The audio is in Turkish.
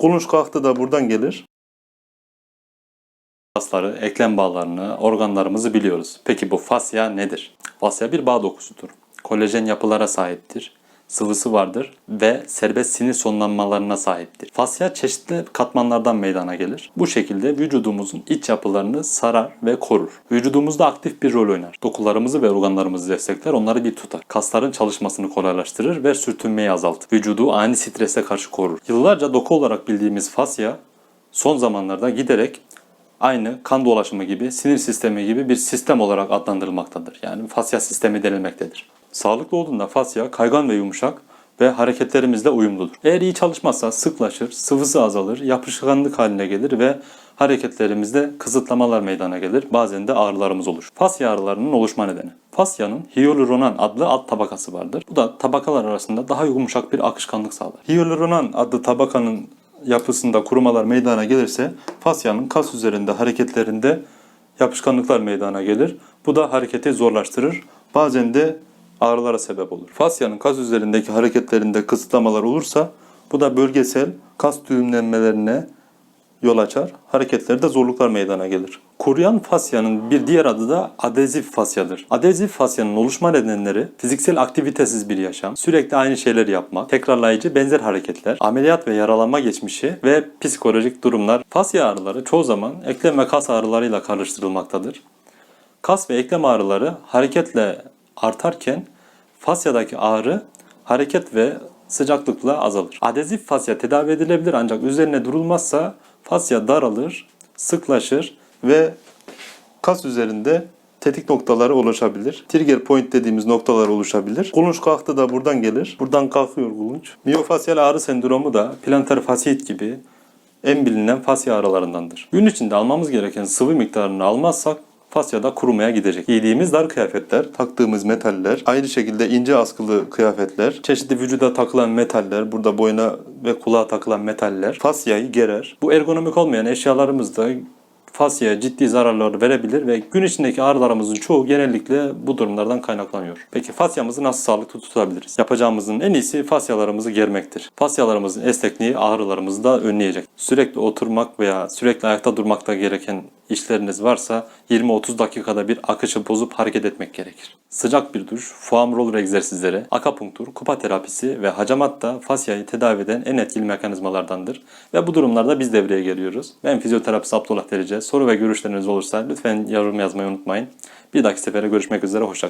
Kulunç kalktı da buradan gelir. Kasları, eklem bağlarını, organlarımızı biliyoruz. Peki bu fasya nedir? Fasya bir bağ dokusudur. Kolajen yapılara sahiptir. Sıvısı vardır ve serbest sinir sonlanmalarına sahiptir. Fasya çeşitli katmanlardan meydana gelir. Bu şekilde vücudumuzun iç yapılarını sarar ve korur. Vücudumuzda aktif bir rol oynar. Dokularımızı ve organlarımızı destekler, onları bir tutar. Kasların çalışmasını kolaylaştırır ve sürtünmeyi azaltır. Vücudu ani strese karşı korur. Yıllarca doku olarak bildiğimiz fasya son zamanlarda giderek aynı kan dolaşımı gibi, sinir sistemi gibi bir sistem olarak adlandırılmaktadır. Yani fasya sistemi denilmektedir. Sağlıklı olduğunda fasya kaygan ve yumuşak ve hareketlerimizle uyumludur. Eğer iyi çalışmazsa sıklaşır, sıvısı azalır, yapışkanlık haline gelir ve hareketlerimizde kısıtlamalar meydana gelir. Bazen de ağrılarımız olur. Fasya ağrılarının oluşma nedeni. Fasyanın hyaluronan adlı alt tabakası vardır. Bu da tabakalar arasında daha yumuşak bir akışkanlık sağlar. Hyaluronan adlı tabakanın yapısında kurumalar meydana gelirse fasyanın kas üzerinde hareketlerinde yapışkanlıklar meydana gelir. Bu da hareketi zorlaştırır. Bazen de ağrılara sebep olur. Fasyanın kas üzerindeki hareketlerinde kısıtlamalar olursa bu da bölgesel kas düğümlenmelerine yol açar. Hareketlerde zorluklar meydana gelir. Kuruyan fasyanın bir diğer adı da adezif fasyadır. Adezif fasyanın oluşma nedenleri fiziksel aktivitesiz bir yaşam, sürekli aynı şeyleri yapmak, tekrarlayıcı benzer hareketler, ameliyat ve yaralanma geçmişi ve psikolojik durumlar. Fasya ağrıları çoğu zaman eklem ve kas ağrılarıyla karıştırılmaktadır. Kas ve eklem ağrıları hareketle artarken fasyadaki ağrı hareket ve sıcaklıkla azalır. Adezif fasya tedavi edilebilir ancak üzerine durulmazsa fasya daralır, sıklaşır ve kas üzerinde tetik noktaları oluşabilir. Trigger point dediğimiz noktalar oluşabilir. Kulunç kalktı da buradan gelir. Buradan kalkıyor kulunç. Miyofasyal ağrı sendromu da plantar fasit gibi en bilinen fasya ağrılarındandır. Gün içinde almamız gereken sıvı miktarını almazsak fasyada kurumaya gidecek. Giydiğimiz dar kıyafetler, taktığımız metaller, aynı şekilde ince askılı kıyafetler, çeşitli vücuda takılan metaller, burada boyuna ve kulağa takılan metaller fasyayı gerer. Bu ergonomik olmayan eşyalarımızda fasyaya ciddi zararlar verebilir ve gün içindeki ağrılarımızın çoğu genellikle bu durumlardan kaynaklanıyor. Peki fasyamızı nasıl sağlıklı tutabiliriz? Yapacağımızın en iyisi fasyalarımızı germektir. Fasyalarımızın esnekliği ağrılarımızı da önleyecek. Sürekli oturmak veya sürekli ayakta durmakta gereken işleriniz varsa 20-30 dakikada bir akışı bozup hareket etmek gerekir. Sıcak bir duş, foam roller egzersizleri, akapunktur, kupa terapisi ve hacamat da fasyayı tedavi eden en etkili mekanizmalardandır. Ve bu durumlarda biz devreye geliyoruz. Ben fizyoterapist Abdullah Derice. Soru ve görüşleriniz olursa lütfen yorum yazmayı unutmayın. Bir dahaki sefere görüşmek üzere, hoşçakalın.